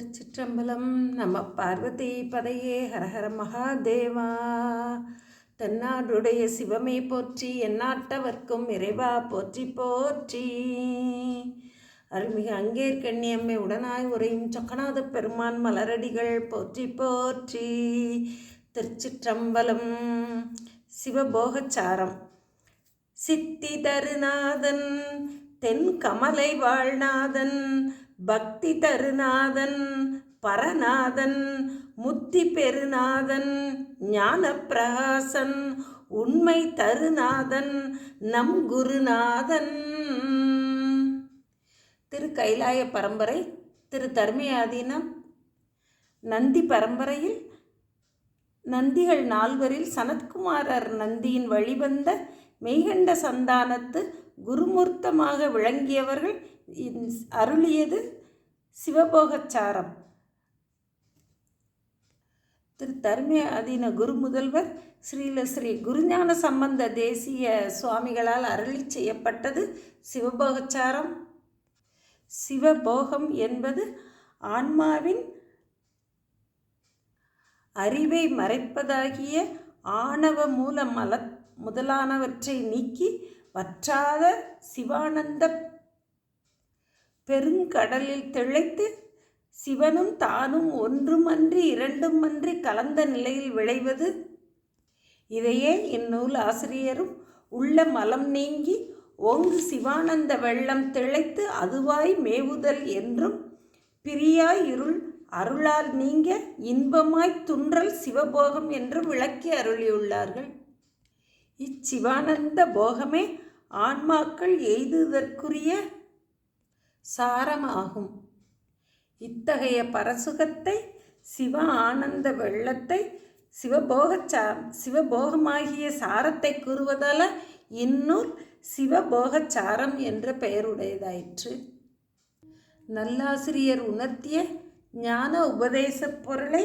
திருச்சிற்றம்பலம் நம்ம பார்வதி பதையே ஹரஹர மகாதேவா. தென்னாடுடைய சிவமே போற்றி எந்நாட்டவர்க்கும் இறைவா போற்றி போற்றி. அருள்மிகு அங்கேர் கண்ணியம்மை உடனாய் உரையும் சொக்கநாத பெருமான் மலரடிகள் போற்றி போற்றி. திருச்சிற்றம்பலம் சிவபோகச்சாரம். சித்தி தருநாதன் தென் கமலை வாழ்நாதன் பக்தி தருநாதன் பரநாதன் முத்தி பெருநாதன் ஞான பிரகாசன் உண்மை தருநாதன் நம் குருநாதன். திரு கைலாய பரம்பரை திரு தர்மயாதீனம் நந்தி பரம்பரையில் நந்திகள் நால்வரில் சனத்குமாரர் நந்தியின் வழிவந்த மெய்கண்ட சந்தானத்து குருமூர்த்தமாக விளங்கியவர்கள் இந்- அருளியது சிவபோகச்சாரம். திரு தர்மிய அதீன குரு முதல்வர் ஸ்ரீல ஸ்ரீ குருஞான சம்பந்த தேசிய சுவாமிகளால் அருளி செய்யப்பட்டது சிவபோகச்சாரம். சிவபோகம் என்பது ஆன்மாவின் அறிவை மறைப்பதாகிய ஆணவ மூல மல முதலானவற்றை நீக்கி வற்றாத சிவானந்த பெருங்கடலில் திளைத்து சிவனும் தானும் ஒன்றுமன்றி இரண்டுமன்றி கலந்த நிலையில் விளைவது? இதையே இந்நூல் ஆசிரியரும் உள்ள மலம் நீங்கி ஓங்கு சிவானந்த வெள்ளம் திளைத்து அதுவாய் மேவுதல் என்றும் பிரியாய் இருள் அருளால் நீங்க இன்பமாய் துன்றல் சிவபோகம் என்று விளக்கி அருளியுள்ளார்கள். இச்சிவானந்த போகமே ஆன்மாக்கள் எய்துதற்குரிய சாரமாகும். இத்தகைய பரசுகத்தை சிவ ஆனந்த வெள்ளத்தை சிவபோகச்சா சிவபோகமாகிய சாரத்தை கூறுவதால இந்நூல் சிவபோகச்சாரம் என்ற பெயருடையதாயிற்று. நல்லாசிரியர் உணர்த்திய ஞான உபதேசப் பொருளை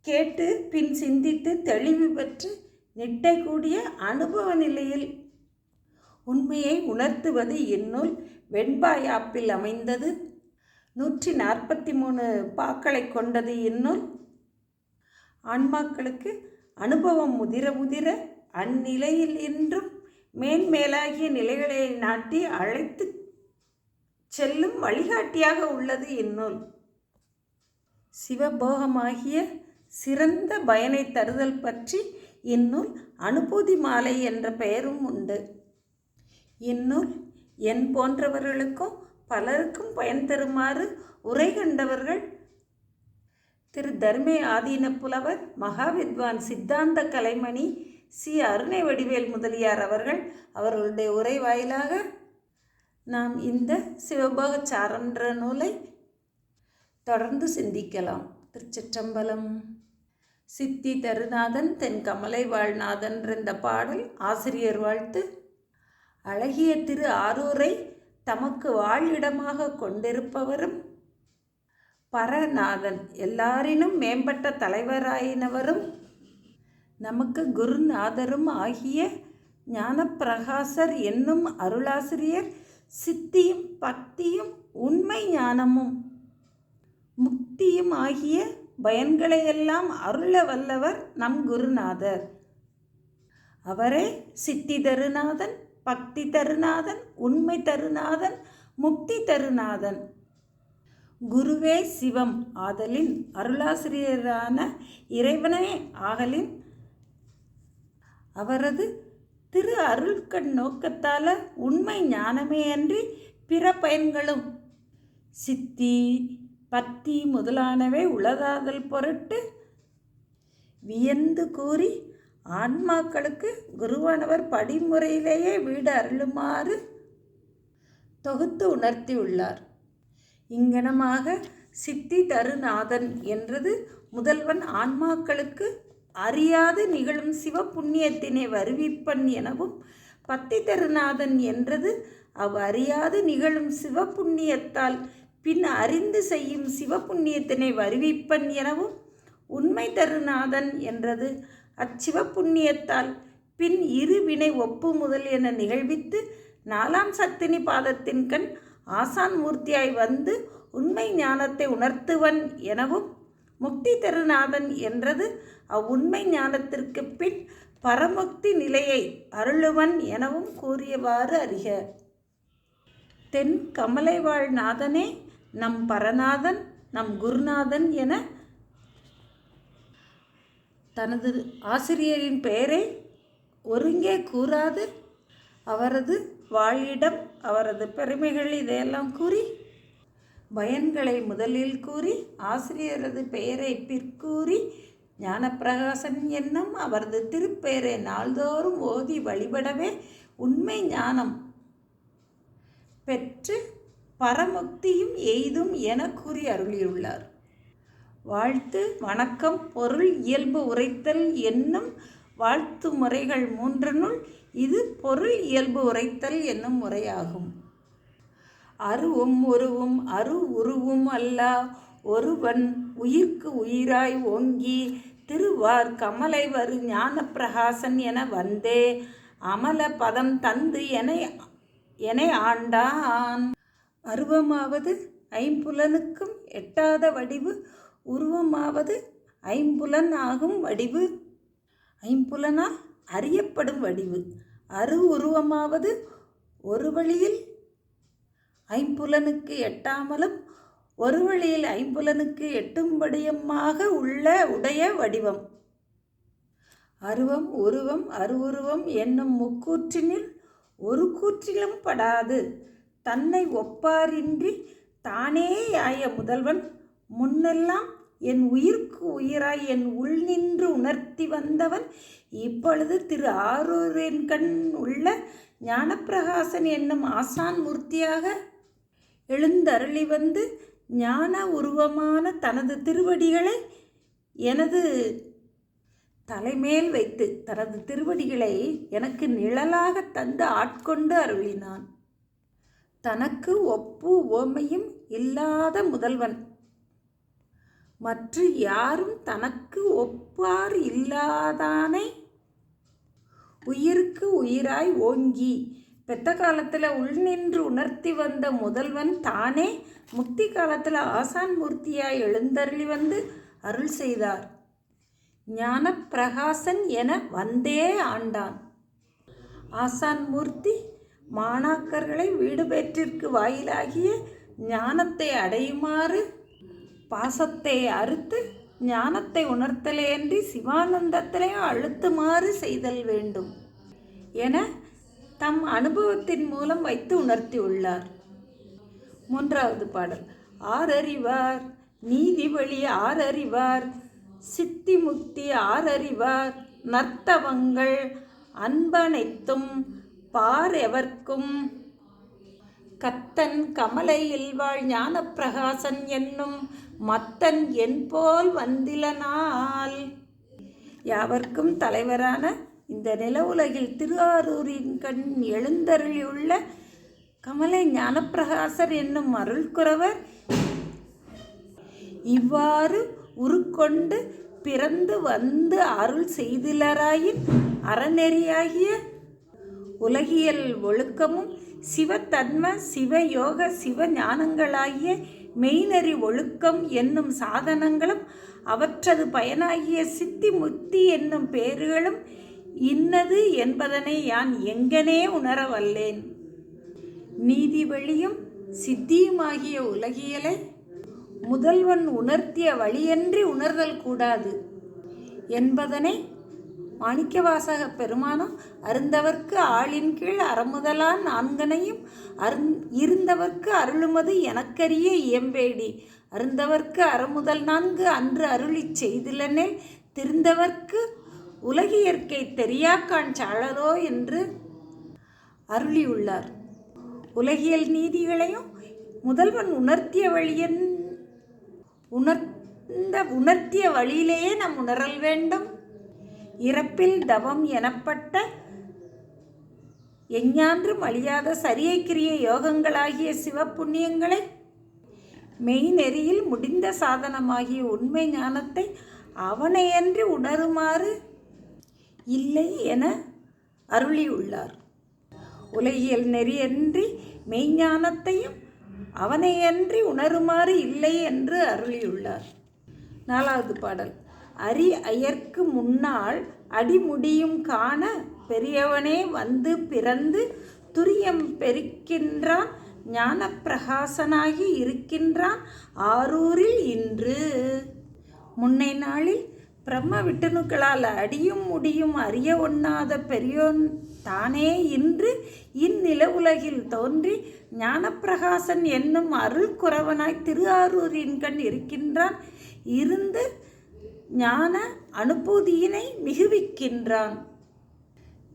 கேட்டு பின் சிந்தித்து தெளிவு பெற்று நிட்டை கூடிய அனுபவ நிலையில் உண்மையை உணர்த்துவது இந்நூல் வெண்பாயாப்பில் அமைந்தது. நூற்றி நாற்பத்தி மூணு பாக்களை கொண்டது இந்நூல் ஆன்மாக்களுக்கு அனுபவம் முதிர முதிர அந்நிலையில் இன்றும் மேன்மேலாகிய நிலைகளை நாட்டி அழைத்து செல்லும் வழிகாட்டியாக உள்ளது இந்நூல் சிவபோகமாகிய சிறந்த பயனை தருதல் பற்றி இந்நூல் அனுபூதி மாலை என்ற பெயரும் உண்டு. இந்நூல் என் போன்றவர்களுக்கும் பலருக்கும் பயன் தருமாறு உரை கண்டவர்கள் திரு தர்மே ஆதீன புலவர் மகாவித்வான் சித்தாந்த கலைமணி சி அருணை வடிவேல் முதலியார் அவர்கள். அவர்களுடைய உரை வாயிலாக நாம் இந்த சிவபோக சிவபோகச்சாரன்ற நூலை தொடர்ந்து சிந்திக்கலாம். திருச்சிற்றம்பலம். சித்தி தருநாதன் தென் கமலை வாழ்நாதன் இந்த பாடல் ஆசிரியர் வாழ்த்து. அழகிய திரு ஆரூரை தமக்கு வாழிடமாக கொண்டிருப்பவரும் பரநாதன் எல்லாரினும் மேம்பட்ட தலைவராயினவரும் நமக்கு குருநாதரும் ஆகிய ஞானப்பிரகாசர் என்னும் அருளாசிரியர் சித்தியும் பக்தியும் உண்மை ஞானமும் முக்தியும் ஆகிய பயன்களையெல்லாம் அருள வல்லவர் நம் குருநாதர். அவரே சித்தி தருநாதன். பக்தி தருநாதன் உண்மை தருநாதன் முக்தி தருநாதன். குருவே சிவம் ஆதலின் அருளாசிரியரான இறைவனே ஆகலின். அவரது திரு அருள்கண் நோக்கத்தால உண்மை ஞானமே அன்றி பிற பயன்களும். சித்தி பத்தி முதலானவை உளதாதல் பொருட்டு வியந்து கூறி ஆன்மாக்களுக்கு குருவானவர் படிமுறையிலேயே வீடு அருளுமாறு தொகுத்து உணர்த்தியுள்ளார். இங்கனமாக சித்தி தருநாதன் என்றது முதல்வன் ஆன்மாக்களுக்கு அறியாது நிகழும் சிவ புண்ணியத்தினை வருவிப்பன் எனவும் பத்தி தருநாதன் என்றது அவ் அறியாது நிகழும் சிவ புண்ணியத்தால் பின் அறிந்து செய்யும் சிவ புண்ணியத்தினை வருவிப்பன் எனவும் உண்மை தருநாதன் என்றது அச்சிவ புண்ணியத்தால் பின் இரு வினை ஒப்பு முதல் என நிகழ்வித்து நாலாம் சத்தினி பாதத்தின் கண் ஆசான் மூர்த்தியாய் வந்து உண்மை ஞானத்தை உணர்த்துவன் எனவும் முக்தி திருநாதன் என்றது அவ்வுண்மை ஞானத்திற்கு பின் பரமுக்தி நிலையை அருளுவன் எனவும் கூறியவாறு அறிக. தென் கமலைவாழ் நாதனே நம் பரநாதன் நம் குருநாதன் என தனது ஆசிரியரின் பெயரை ஒருங்கே கூறாது. அவரது வாழிடம் அவரது பெருமைகள் இதையெல்லாம் கூறி பயன்களை முதலில் கூறி ஆசிரியரது பெயரை பிற்கூறி ஞானப்பிரகாசன் என்னும் அவரது திருப்பெயரை நாள்தோறும் ஓதி வழிபடவே உண்மை ஞானம் பெற்று பரமுக்தியும் எய்தும் என கூறி அருளியுள்ளார். வாழ்த்து வணக்கம் பொருள் இயல்பு உரைத்தல் என்னும் வாழ்த்து முறைகள் மூன்றனுள் இது பொருள் இயல்பு உரைத்தல் என்னும் முறையாகும். அருவும் உருவும் அரு உருவும் அல்லா. ஒருவன் உயிர்க்கு உயிராய் ஓங்கி திருவார் கமலை வரு ஞானப்பிரகாசன் என வந்தே. அமல பதம் தந்து என என ஆண்டான். அருவமாவது ஐம்புலனுக்கும் எட்டாத வடிவு உருவமாவது ஐம்புலன் ஆகும் வடிவு. ஐம்புலனால் அறியப்படும் வடிவு. அரு உருவமாவது ஒரு வழியில் ஐம்புலனுக்கு எட்டாமலும் ஒரு வழியில் ஐம்புலனுக்கு எட்டும்படியமாக உள்ள உடைய வடிவம். அருவம் உருவம் அருவுருவம் என்னும் முக்கூற்றினில் ஒரு கூற்றிலும் படாது. தன்னை ஒப்பாரின்றி தானே ஆய முதல்வன் முன்னெல்லாம் என் உயிர்க்கு உயிராய் என் உள் நின்று உணர்த்தி வந்தவன் இப்பொழுது திரு ஆரூரின் கண் உள்ள ஞானப்பிரகாசன் என்னும் ஆசான் மூர்த்தியாக எழுந்தருளி வந்து ஞான உருவமான தனது திருவடிகளை எனது தலைமேல் வைத்து தனது திருவடிகளை எனக்கு நிழலாக தந்து ஆட்கொண்டு அருளினான். தனக்கு ஒப்பு ஓமையும் இல்லாத முதல்வன். மற்ற யாரும் தனக்கு ஒப்பார் இல்லாதானை? உயிருக்கு உயிராய் ஓங்கி பெத்த காலத்தில் உள்நின்று உணர்த்தி வந்த முதல்வன் தானே முக்தி காலத்தில் ஆசான் மூர்த்தியாய் எழுந்தருளி வந்து அருள் செய்தார். ஞான பிரகாசன் என வந்தே ஆண்டான். ஆசான் மூர்த்தி மாணாக்கர்களை வீடு பெற்றிற்கு வாயிலாகிய ஞானத்தை அடையுமாறு பாசத்தை அறுத்து ஞானத்தை உணர்த்தலேன்றி சிவானந்தத்திலே அழுத்துமாறு செய்தல் வேண்டும் என தம் அனுபவத்தின் மூலம் வைத்து உணர்த்தியுள்ளார். மூன்றாவது பாடல். ஆரறிவார் நீதி வழி ஆரறிவார் சித்தி முக்தி ஆரறிவார் நர்த்தவங்கள் அன்பனைத்தும் பார் எவர்க்கும் கத்தன் கமலையில் வாழ் ஞானப்பிரகாசன் என்னும் மத்தன் என்போல் வந்திலனால். யாவர்க்கும் தலைவரான இந்த நில உலகில் திருவாரூரின் கண் எழுந்தருளியுள்ள கமலை ஞானப்பிரகாசர் என்னும் அருள்குறவர் இவ்வாறு உருக்கொண்டு பிறந்து வந்து அருள் செய்திலராயின் அறநெறியாகிய உலகியல் ஒழுக்கமும் சிவத்தன்ம சிவயோக சிவ ஞானங்களாகிய மெய்நெறி ஒழுக்கம் என்னும் சாதனங்களும் அவற்றது பயனாகிய சித்தி முத்தி என்னும் பேறுகளும் இன்னது என்பதனை யான் எங்கனே உணர வல்லேன். நீதி வழியும் சித்தியுமாகிய உலகியலை முதல்வன் உணர்த்திய வழியன்றி உணர்தல் கூடாது என்பதனை மாணிக்கவாசக பெருமானம் அருந்தவர்க்கு ஆளின் கீழ் அறமுதலான் நான்கனையும் அருந் இருந்தவர்க்கு அருளுமது எனக்கரிய இயம்பேடி. அருந்தவர்க்கு அறமுதல் நான்கு அன்று அருளிச் செய்திலனே திருந்தவர்க்கு உலகியற்கை தெரியாக்கான் சாழலோ என்று அருளியுள்ளார். உலகியல் நீதிகளையும் முதல்வன் உணர்த்திய வழியன் உணர்ந்த உணர்த்திய வழியிலேயே நாம் உணரல் வேண்டும். இறப்பில் தவம் எனப்பட்ட எஞ்ஞான்றும் அழியாத சரியக்கிரிய யோகங்களாகிய சிவப்புண்ணியங்களை மெய்நெறியில் முடிந்த சாதனமாகிய உண்மை ஞானத்தை அவனையன்றி உணருமாறு இல்லை என அருளியுள்ளார். உலகியல் நெறியன்றி மெய்ஞானத்தையும் அவனையன்றி உணருமாறு இல்லை என்று அருளியுள்ளார். நாலாவது பாடல். அரி அயர்க்கு முன்னால் அடிமுடியும் காண பெரியவனே வந்து பிறந்து துரியம் பெருக்கின்றான் ஞானப்பிரகாசனாகி இருக்கின்றான் ஆரூரில் இன்று. முன்னை நாளில் பிரம்ம விட்டணுக்களால் அடியும் முடியும் அறிய ஒண்ணாத பெரியோன் தானே இன்று இந்நில உலகில் தோன்றி ஞானப்பிரகாசன் என்னும் அருள் குறவனாய் திருஆரூரின் கண் இருக்கின்றான். இருந்து ஞான அனுபூதியினை மிகுவிக்கின்றான்.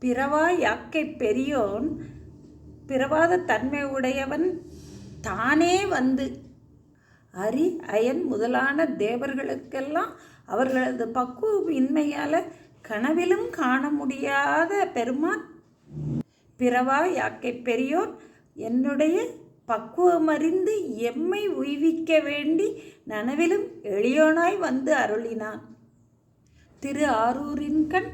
பிறவா யாக்கை பெரியோன் பிறவாத தன்மை உடையவன் தானே வந்து அரி அயன் முதலான தேவர்களுக்கெல்லாம் அவர்களது பக்குவின்மையால் கனவிலும் காண முடியாத பெருமான். பிறவா யாக்கை பெரியோன் என்னுடைய பக்குவமறிந்து எம்மை உய்விக்க வேண்டி நனவிலும் எளியோனாய் வந்து அருளினான். திரு ஆரூரின் கண்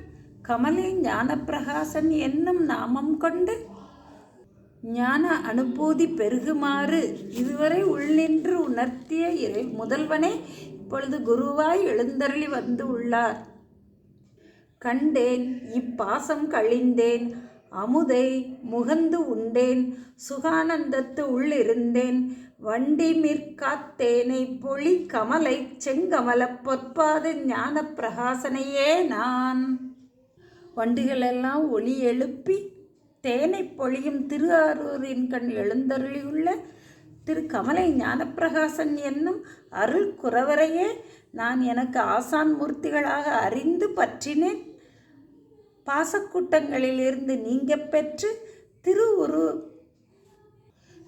கமலை ஞானப்பிரகாசன் என்னும் நாமம் கொண்டு ஞான அனுபூதி பெருகுமாறு இதுவரை உள்ளின்று உணர்த்திய இறை முதல்வனே இப்பொழுது குருவாய் எழுந்தருளி வந்து உள்ளார். கண்டேன் இப்பாசம் கழிந்தேன் அமுதை முகந்து உண்டேன் சுகானந்தத்து உள்ளிருந்தேன். வண்டி மிற்காத்தேனை பொழி கமலை செங்கமல பொற்பாது ஞான பிரகாசனையே நான். வண்டிகளெல்லாம் ஒளி எழுப்பி தேனை பொழியும் திரு ஆரூரின் கண் எழுந்தருளியுள்ள திரு கமலை ஞானப்பிரகாசன் என்னும் அருள் குறவரையே நான் எனக்கு ஆசான் மூர்த்திகளாக அறிந்து பற்றினேன். பாசக்கூட்டங்களிலிருந்து நீங்க பெற்று திரு உரு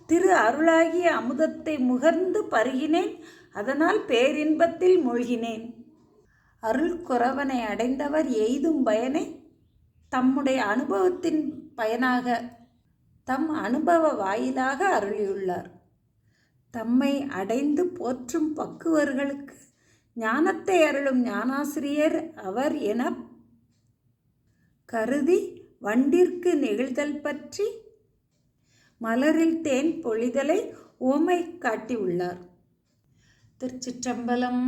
திரு அருளாகிய அமுதத்தை முகர்ந்து பருகினேன் அதனால் பேரின்பத்தில் மூழ்கினேன். அருள் குறவனை அடைந்தவர் எய்தும் பயனை தம்முடைய அனுபவத்தின் பயனாக தம் அனுபவ வாயிலாக அருளியுள்ளார். தம்மை அடைந்து போற்றும் பக்குவர்களுக்கு ஞானத்தை அருளும் ஞானாசிரியர் அவர் என கருதி வண்டிற்கு நெகிழ்தல் பற்றி மலரில் தேன் பொழிதலை ஓமை காட்டியுள்ளார். திருச்சிற்றம்பலம்